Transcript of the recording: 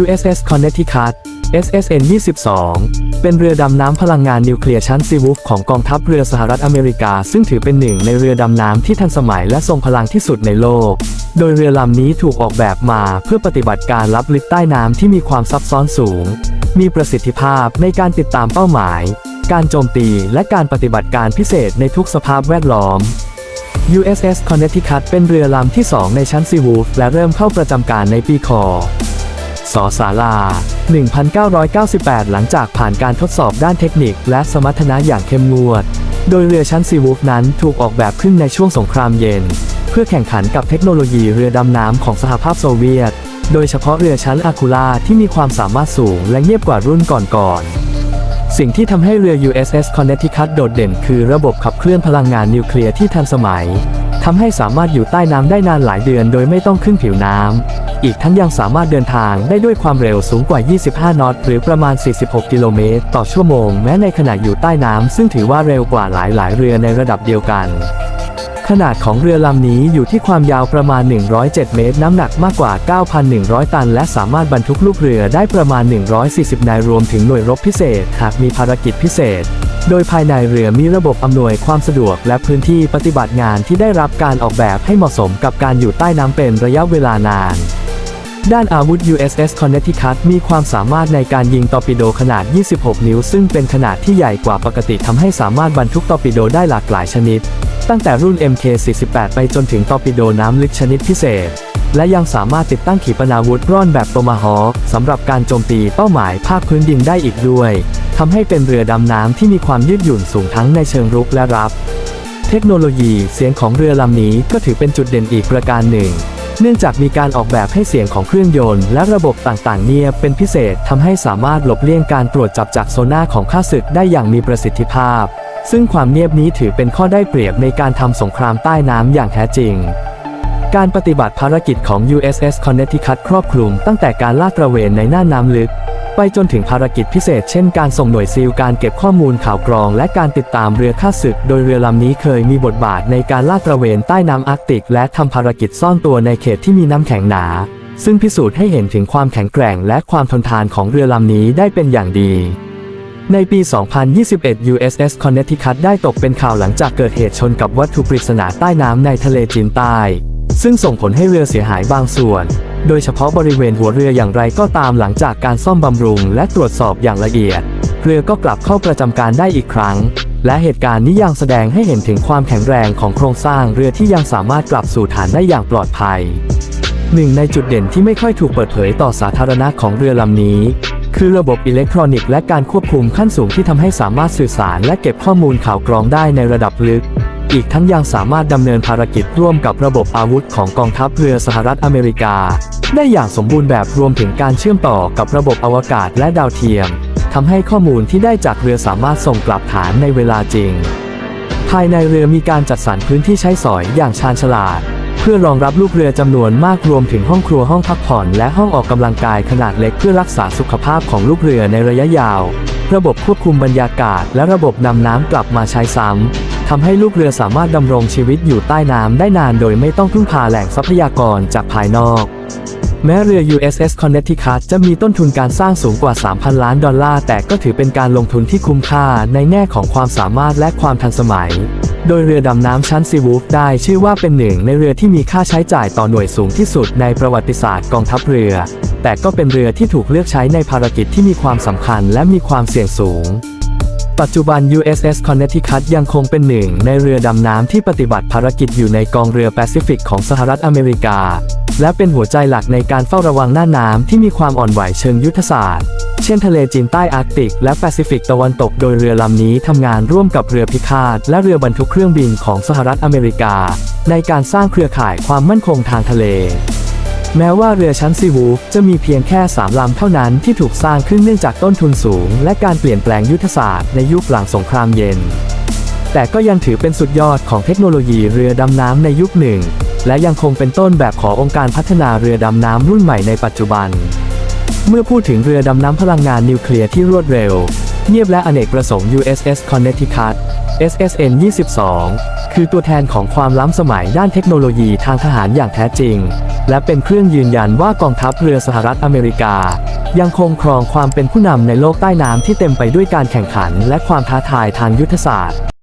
USS Connecticut SSN 22 เป็นเรือดำน้ำพลังงานนิวเคลียร์ชั้นซีวูฟของกองทัพเรือสหรัฐอเมริกา ซึ่งถือเป็นหนึ่งในเรือดำน้ำที่ทันสมัยและทรงพลังที่สุดในโลก โดยเรือลำนี้ถูกออกแบบมาเพื่อปฏิบัติการลับลึกใต้น้ำที่มีความซับซ้อนสูง มีประสิทธิภาพในการติดตามเป้าหมาย การโจมตีและการปฏิบัติการพิเศษในทุกสภาพแวดล้อม USS Connecticut เป็นเรือลำที่ 2 ในชั้นซีวูฟและเริ่มเข้าประจำการในปีค สสารา1998 หลังจากผ่านการทดสอบด้านเทคนิค และสมรรถนะอย่างเข้มงวด โดยเรือชั้นซีวูฟนั้นถูกออกแบบขึ้นในช่วงสงครามเย็น เพื่อแข่งขันกับเทคโนโลยีเรือดำน้ำของสหภาพโซเวียต โดยเฉพาะเรือชั้นอาคูล่าที่มีความสามารถสูงและเงียบกว่ารุ่นก่อนๆสิ่งที่ทำให้เรือ USS Connecticut โดดเด่นคือระบบขับเคลื่อนพลังงานนิวเคลียร์ที่ทันสมัย ทำให้สามารถอยู่ใต้น้ำได้นานหลายเดือนโดยไม่ต้องขึ้นผิวน้ำ อีกทั้งยังสามารถเดินทางได้ด้วยความเร็วสูงกว่า 25 นอตหรือประมาณ 46 กิโลเมตรต่อชั่วโมง แม้ในขณะอยู่ใต้น้ำซึ่งถือว่าเร็วกว่าหลายๆ เรือในระดับเดียวกันขนาดของเรือลำนี้อยู่ที่ความยาวประมาณ 107 เมตร น้ำหนักมากกว่า 9,100 ตัน และสามารถบรรทุกลูกเรือได้ประมาณ 140 นายรวมถึงหน่วยรบพิเศษ หากมีภารกิจพิเศษ โดยภายในเรือมีระบบอำนวยความสะดวกและพื้นที่ปฏิบัติงานที่ได้รับการออกแบบให้เหมาะสมกับการอยู่ใต้น้ำเป็นระยะเวลานาน ด้านอาวุธ USS Connecticut มีความสามารถในการยิงตอร์ปิโดขนาด 26 นิ้ว ซึ่งเป็นขนาดที่ใหญ่กว่าปกติทำให้สามารถบรรทุกตอร์ปิโดได้หลากหลายชนิด ตั้งแต่รุ่น MK48 ไปจนถึงตอร์ปิโดน้ำลึกชนิดพิเศษ และยังสามารถติดตั้งขีปนาวุธร่อนแบบโตมาฮอคสำหรับการโจมตีเป้าหมายภาคพื้นดินได้อีกด้วย ทำให้เป็นเรือดำน้ำที่มีความยืดหยุ่นสูงทั้งในเชิงรุกและรับ เทคโนโลยีเสียงของเรือลำนี้ก็ถือเป็นจุดเด่นอีกประการหนึ่ง เนื่องจากมีการออกแบบให้เสียงของเครื่องยนต์และระบบต่างๆเงียบเป็นพิเศษทำให้สามารถหลบเลี่ยงการตรวจจับจากโซน่าของข้าศึกได้อย่างมีประสิทธิภาพ ซึ่งความเงียบนี้ถือเป็นข้อได้เปรียบในการทำสงครามใต้น้ำอย่างแท้จริงการปฏิบัติภารกิจของ USS Connecticut ครอบคลุมตั้งแต่การลาดตระเวนในน่านน้ำลึก ไปจนถึงภารกิจพิเศษเช่นการส่งหน่วยซีลการเก็บข้อมูลข่าวกรอง และการติดตามเรือข้าศึก โดยเรือลำนี้เคยมีบทบาทในการลาดตระเวนใต้น้ำอาร์กติก และทำภารกิจซ่อนตัวในเขตที่มีน้ำแข็งหนา ซึ่งพิสูจน์ให้เห็นถึงความแข็งแกร่ง และความทนทานของเรือลำนี้ได้เป็นอย่างดีในปี 2021 USS Connecticut ได้ตกเป็นข่าวหลังจากเกิดเหตุชนกับวัตถุปริศนาใต้น้ำในทะเลจีนใต้ ซึ่งส่งผลให้เรือเสียหายบางส่วน โดยเฉพาะบริเวณหัวเรืออย่างไรก็ตามหลังจากการซ่อมบำรุงและตรวจสอบอย่างละเอียด เรือก็กลับเข้าประจำการได้อีกครั้ง และเหตุการณ์นี้ยังแสดงให้เห็นถึงความแข็งแรงของโครงสร้างเรือที่ยังสามารถกลับสู่ฐานได้อย่างปลอดภัยหนึ่งในจุดเด่นที่ไม่ค่อยถูกเปิดเผยต่อสาธารณะของเรือลำนี้ คือระบบอิเล็กทรอนิกส์และการควบคุมขั้นสูงที่ทำให้สามารถสื่อสารและเก็บข้อมูลข่าวกรองได้ในระดับลึก อีกทั้งยังสามารถดำเนินภารกิจร่วมกับระบบอาวุธของกองทัพเรือสหรัฐอเมริกา ได้อย่างสมบูรณ์แบบรวมถึงการเชื่อมต่อกับระบบอวกาศและดาวเทียมทำให้ข้อมูลที่ได้จากเรือสามารถส่งกลับฐานในเวลาจริง ภายในเรือมีการจัดสรรพื้นที่ใช้สอยอย่างชาญฉลาด เพื่อรองรับลูกเรือจำนวนมากรวมถึงห้องครัวห้องพักผ่อนและห้องออกกำลังกายขนาดเล็กเพื่อรักษาสุขภาพของลูกเรือในระยะยาว ระบบควบคุมบรรยากาศ และระบบนำน้ำกลับมาใช้ซ้ำทำให้ลูกเรือสามารถดำรงชีวิตอยู่ใต้น้ำได้นานโดยไม่ต้องพึ่งพาแหล่งทรัพยากรจากภายนอก แม้เรือ USS Connecticut จะมีต้นทุนการสร้างสูงกว่า 3,000 ล้านดอลลาร์ แต่ก็ถือเป็นการลงทุนที่คุ้มค่าในแง่ของความสามารถและความทันสมัย โดยเรือดำน้ำชั้นซีวูฟได้ชื่อว่าเป็นหนึ่งในเรือที่มีค่าใช้จ่ายต่อหน่วยสูงที่สุดในประวัติศาสตร์กองทัพเรือ แต่ก็เป็นเรือที่ถูกเลือกใช้ในภารกิจที่มีความสำคัญและมีความเสี่ยงสูงปัจจุบัน USS Connecticut ยังคงเป็นหนึ่งในเรือดำน้ำที่ปฏิบัติภารกิจอยู่ในกองเรือแปซิฟิกของสหรัฐอเมริกา และเป็นหัวใจหลักในการเฝ้าระวังหน้าน้ำที่มีความอ่อนไหวเชิงยุทธศาสตร์ เช่นทะเลจีนใต้อาร์กติก และแปซิฟิกตะวันตกโดยเรือลำนี้ทำงานร่วมกับเรือพิฆาตและเรือบรรทุกเครื่องบินของสหรัฐอเมริกา ในการสร้างเครือข่ายความมั่นคงทางทะเล แม้ว่าเรือชั้นซีวูจะมีเพียงแค่3ลำเท่านั้นที่ถูกสร้างขึ้นเนื่องจากต้นทุนสูง และการเปลี่ยนแปลงยุทธศาสตร์ในยุคหลังสงครามเย็น แต่ก็ยังถือเป็นสุดยอดของเทคโนโลยีเรือดำน้ำในยุคหนึ่ง และยังคงเป็นต้นแบบขององค์การพัฒนาเรือดำน้ำรุ่นใหม่ในปัจจุบัน เมื่อพูดถึงเรือดำน้ำพลังงานนิวเคลียร์ที่รวดเร็ว เงียบและอเนกประสงค์ USS Connecticut SSN 22 คือตัวแทนของความล้ำสมัยด้านเทคโนโลยีทางทหารอย่างแท้จริง และเป็นเครื่องยืนยันว่ากองทัพเรือสหรัฐอเมริกา ยังคงครองความเป็นผู้นำในโลกใต้น้ำที่เต็มไปด้วยการแข่งขัน และความท้าทายทางยุทธศาสตร์